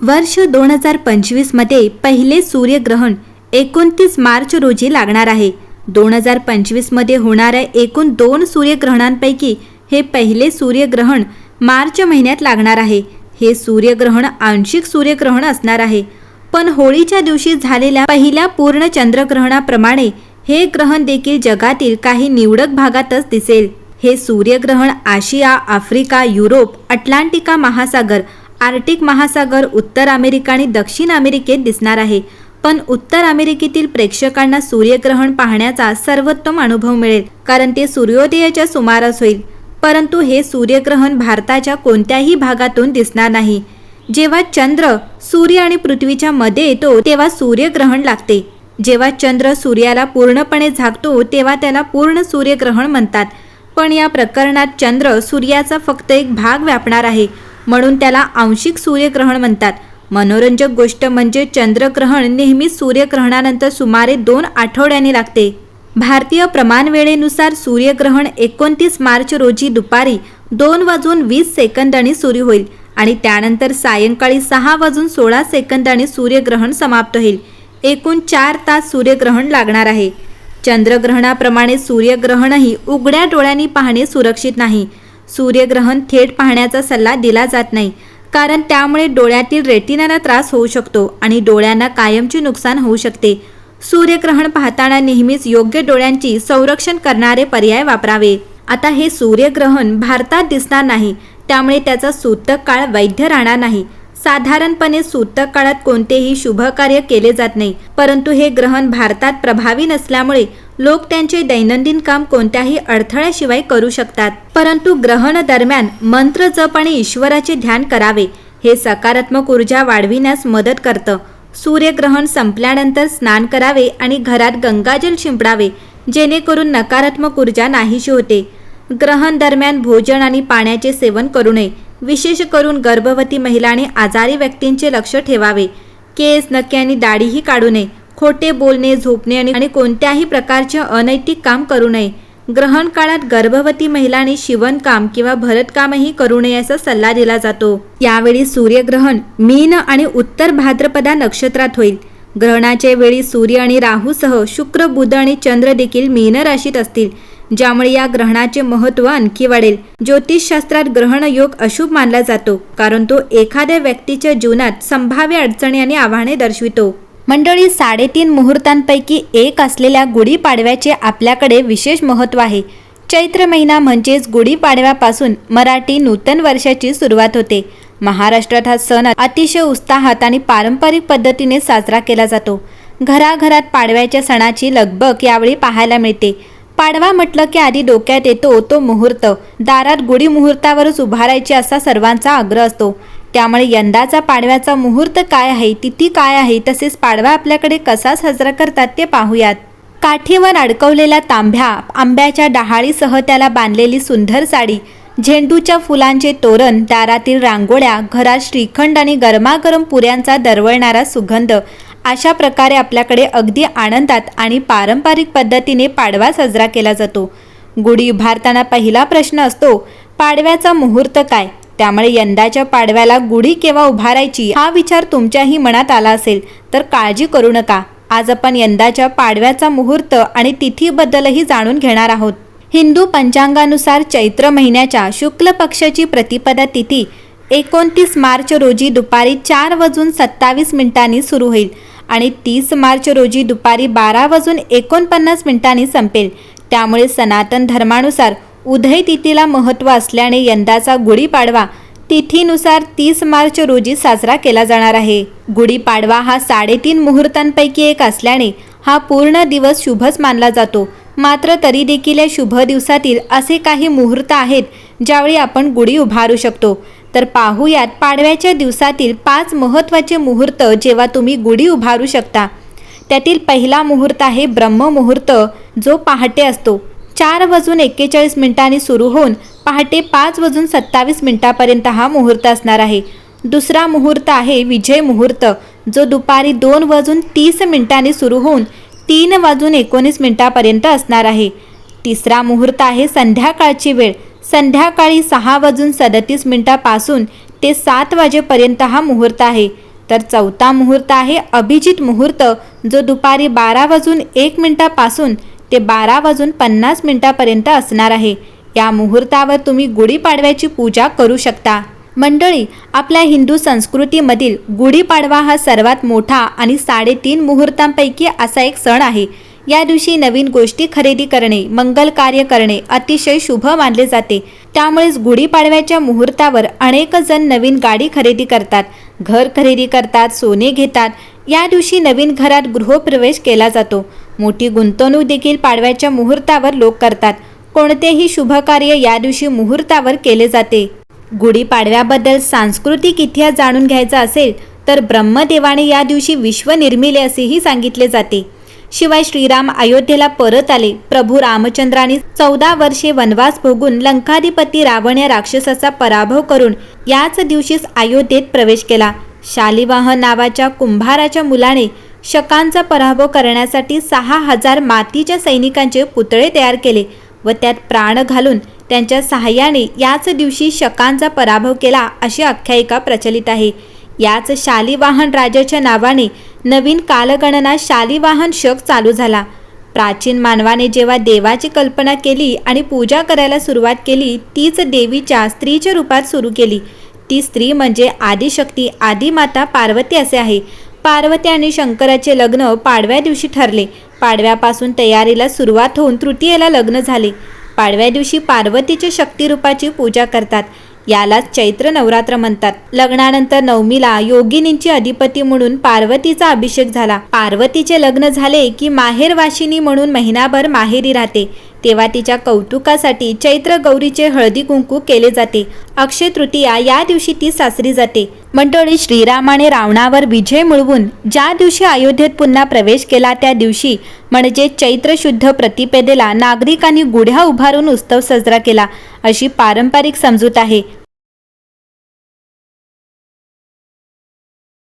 वर्ष दोन हजार पंचवीसमध्ये पहिले सूर्यग्रहण एकोणतीस मार्च रोजी लागणार आहे. दोन हजार पंचवीसमध्ये होणाऱ्या एकूण दोन सूर्यग्रहणांपैकी हे पहिले सूर्यग्रहण मार्च महिन्यात लागणार आहे. हे सूर्यग्रहण आंशिक सूर्यग्रहण असणार आहे. पण होळीच्या दिवशी झालेल्या पहिल्या पूर्ण चंद्रग्रहणाप्रमाणे हे ग्रहण देखील जगातील काही निवडक भागातच दिसेल. हे सूर्यग्रहण आशिया आफ्रिका युरोप अटलांटिका महासागर आर्टिक महासागर उत्तर अमेरिका आणि दक्षिण अमेरिकेत दिसणार आहे. पण उत्तर अमेरिकेतील प्रेक्षकांना सूर्यग्रहण पाहण्याचा सर्वोत्तम अनुभव मिळेल कारण ते सूर्योदयाच्या सुमारास होईल. परंतु हे सूर्यग्रहण भारताच्या कोणत्याही भागातून दिसणार नाही. जेव्हा चंद्र सूर्य आणि पृथ्वीच्या मध्ये येतो तेव्हा सूर्यग्रहण लागते. जेव्हा चंद्र सूर्याला पूर्णपणे झाकतो तेव्हा त्याला पूर्ण सूर्यग्रहण म्हणतात. पण या प्रकरणात चंद्र सूर्याचा फक्त एक भाग व्यापणार आहे. म्हणून त्याला आंशिक सूर्यग्रहण म्हणतात. मनोरंजक गोष्ट म्हणजे चंद्रग्रहण नेहमी सूर्यग्रहणानंतर सुमारे दोन आठवड्यांनी लागते. भारतीय प्रमाणवेळेनुसार सूर्यग्रहण एकोणतीस मार्च रोजी दुपारी दोन वाजून वीस सेकंदांनी सुरू होईल आणि त्यानंतर सायंकाळी सहा वाजून सोळा सेकंदांनी सूर्यग्रहण समाप्त होईल. एकूण चार तास सूर्यग्रहण लागणार आहे. चंद्रग्रहणाप्रमाणे सूर्यग्रहणही उघड्या डोळ्यांनी पाहणे सुरक्षित नाही. सूर्यग्रहण थेट पाहण्याचा सल्ला दिला जात नाही. कारण त्यामुळे डोळ्यातील रेटिनाला त्रास होऊ शकतो आणि डोळ्यांना कायमचे नुकसान होऊ शकते. सूर्यग्रहण पाहताना नेहमीच योग्य डोळ्यांची संरक्षण करणारे पर्याय वापरावे. आता हे सूर्यग्रहण भारतात दिसणार नाही. त्यामुळे त्याचा सूतक काळ वैध राहणार नाही. साधारणपणे सूतक काळात कोणतेही शुभ कार्य केले जात नाही. परंतु हे ग्रहण भारतात प्रभावी नसल्यामुळे लोक त्यांचे दैनंदिन काम कोणत्याही अडथळ्याशिवाय करू शकतात. परंतु ग्रहण दरम्यान मंत्र जप आणि ईश्वराचे ध्यान करावे हे सकारात्मक ऊर्जा वाढविण्यास मदत करतं. सूर्यग्रहण संपल्यानंतर स्नान करावे आणि घरात गंगाजल शिंपडावे जेणेकरून नकारात्मक ऊर्जा नाहीशी होते. ग्रहण दरम्यान भोजन आणि पाण्याचे सेवन करू नये. विशेष करून गर्भवती महिला आणि आजारी व्यक्तींचे लक्ष ठेवावे. केस नखे आणि दाढीही काढू नये. खोटे बोलणे झोपणे आणि कोणत्याही प्रकारचे अनैतिक काम करू नये. ग्रहण काळात गर्भवती महिलांनी शिवणकाम किंवा भरतकामही करू नये असा सल्ला दिला जातो. यावेळी सूर्यग्रहण मीन आणि उत्तर भाद्रपदा नक्षत्रात होईल. ग्रहणाच्या वेळी सूर्य आणि राहूसह शुक्र बुध आणि चंद्र देखील मीन राशीत असतील ज्यामुळे या ग्रहणाचे महत्त्व आणखी वाढेल. ज्योतिषशास्त्रात ग्रहण योग अशुभ मानला जातो कारण तो एखाद्या व्यक्तीच्या जीवनात संभाव्य अडचणी आणि आव्हाने दर्शवितो. मंडळी साडेतीन मुहूर्तांपैकी एक असलेल्या गुढीपाडव्याचे आपल्याकडे विशेष महत्त्व आहे. चैत्र महिना म्हणजेच गुढीपाडव्यापासून मराठी नूतन वर्षाची सुरुवात होते. महाराष्ट्रात हा सण अतिशय उत्साहात आणि पारंपरिक पद्धतीने साजरा केला जातो. घराघरात पाडव्याच्या सणाची लगबग यावेळी पाहायला मिळते. पाडवा म्हटलं की आधी डोक्यात येतो तो मुहूर्त. दारात गुढी मुहूर्तावरच उभारायची असा सर्वांचा आग्रह असतो. त्यामुळे यंदाचा पाडव्याचा मुहूर्त काय आहे तिथी काय आहे तसेच पाडवा आपल्याकडे कसा साजरा करतात ते पाहूयात. काठीवर अडकवलेल्या तांब्या आंब्याच्या डहाळीसह त्याला बांधलेली सुंदर साडी झेंडूच्या फुलांचे तोरण दारातील रांगोळ्या घरात श्रीखंड आणि गरमागरम पुऱ्यांचा दरवळणारा सुगंध अशा प्रकारे आपल्याकडे अगदी आनंदात आणि पारंपरिक पद्धतीने पाडवा साजरा केला जातो. गुढी उभारताना पहिला प्रश्न असतो पाडव्याचा मुहूर्त काय? त्यामुळे यंदाच्या पाडव्याला गुढी केव्हा उभारायची हा विचार तुमच्याही मनात आला असेल तर काळजी करू नका. आज आपण यंदाच्या पाडव्याचा मुहूर्त आणि तिथीबद्दलही जाणून घेणार आहोत. हिंदू पंचांगानुसार चैत्र महिन्याच्या शुक्ल पक्षाची प्रतिपदा तिथी एकोणतीस मार्च रोजी दुपारी चार वाजून सत्तावीस मिनिटांनी सुरू होईल आणि तीस मार्च रोजी दुपारी बारा वाजून एकोणपन्नास मिनिटांनी संपेल. त्यामुळे सनातन धर्मानुसार उदय तिथीला महत्त्व असल्याने यंदाचा गुढीपाडवा तिथीनुसार तीस मार्च रोजी साजरा केला जाणार आहे. गुढीपाडवा हा साडेतीन मुहूर्तांपैकी एक असल्याने हा पूर्ण दिवस शुभच मानला जातो. मात्र तरी देखील या शुभ दिवसातील असे काही मुहूर्त आहेत ज्यावेळी आपण गुढी उभारू शकतो. तर पाहूयात पाडव्याच्या दिवसातील पाच महत्त्वाचे मुहूर्त जेव्हा तुम्ही गुढी उभारू शकता. त्यातील पहिला मुहूर्त आहे ब्रह्ममुहूर्त जो पहाटे असतो. चार वाजून एक्केचाळीस मिनिटांनी सुरू होऊन पहाटे पाच वाजून सत्तावीस मिनिटापर्यंत हा मुहूर्त असणार आहे. दुसरा मुहूर्त आहे विजय मुहूर्त जो दुपारी दोन वाजून तीस मिनिटांनी सुरू होऊन तीन वाजून एकोणीस मिनिटापर्यंत असणार आहे. तिसरा मुहूर्त आहे संध्याकाळची वेळ संध्याकाळी सहा वाजून सदतीस मिनिटापासून ते सात वाजेपर्यंत हा मुहूर्त आहे. तर चौथा मुहूर्त आहे अभिजित मुहूर्त जो दुपारी बारा वाजून एक मिनिटापासून ते बारा वाजून पन्नास मिनिटापर्यंत असणार आहे. या मुहूर्तावर तुम्ही गुढीपाडव्याची पूजा करू शकता. मंडळी आपल्या हिंदू संस्कृतीमधील गुढीपाडवा हा सर्वात मोठा आणि साडेतीन मुहूर्तांपैकी असा एक सण आहे. या दिवशी नवीन गोष्टी खरेदी करणे मंगल कार्य करणे अतिशय शुभ मानले जाते. त्यामुळेच गुढीपाडव्याच्या मुहूर्तावर अनेक जण नवीन गाडी खरेदी करतात घर खरेदी करतात सोने घेतात. या दिवशी नवीन घरात गृहप्रवेश केला जातो. मोठी गुंतवणूक देखील पाडव्याच्या मुहूर्तावर लोक करतात. कोणतेही शुभ कार्य या दिवशी मुहूर्तावर केले जाते. गुढीपाडव्याबद्दल सांस्कृतिक इतिहास जाणून घ्यायचा असेल तर ब्रह्मदेवाने या दिवशी विश्व निर्मिले असेही सांगितले जाते. शिवाय श्रीराम अयोध्येला परत आले. प्रभू रामचंद्राने चौदा वर्षे वनवास भोगून लंकाधिपती रावण या राक्षसाचा पराभव करून याच दिवशीच अयोध्येत प्रवेश केला. शालिवाहन नावाच्या कुंभाराच्या मुलाने शकांचा पराभव करण्यासाठी सहा हजार मातीच्या सैनिकांचे पुतळे तयार केले व त्यात प्राण घालून त्यांच्या सहाय्याने याच दिवशी शकांचा पराभव केला अशी आख्यायिका प्रचलित आहे. याच शालिवाहन राजाच्या नावाने नवीन कालगणना शालिवाहन शक चालू झाला. प्राचीन मानवाने जेव्हा देवाची कल्पना केली आणि पूजा करायला सुरुवात केली तीच देवीच्या स्त्रीच्या रूपात सुरू केली. ती स्त्री म्हणजे आदिशक्ती आदिमाता पार्वती असे आहे. पार्वती आणि शंकराचे लग्न पाडव्या दिवशी ठरले. पाडव्यापासून तयारीला सुरुवात होऊन तृतीयेला लग्न झाले. पाडव्या दिवशी पार्वतीच्या शक्तिरूपाची पूजा करतात. यालाच चैत्र नवरात्र म्हणतात. लग्नानंतर नवमीला योगिनींची अधिपती म्हणून पार्वतीचा अभिषेक झाला. पार्वतीचे लग्न झाले की माहेरवाशिनी म्हणून महिनाभर माहेरी राहते. तेव्हा तिच्या कौतुकासाठी चैत्र गौरीचे हळदी कुंकू केले जाते. अक्षय तृतीया या दिवशी ती सासरी जाते. मंडळी श्रीरामाने रावणावर विजय मिळवून ज्या दिवशी अयोध्येत पुन्हा प्रवेश केला त्या दिवशी म्हणजे चैत्र शुद्ध प्रतिपेदेला नागरिकांनी गुढ्या उभारून उत्सव साजरा केला. अशी पारंपरिक समजूत आहे.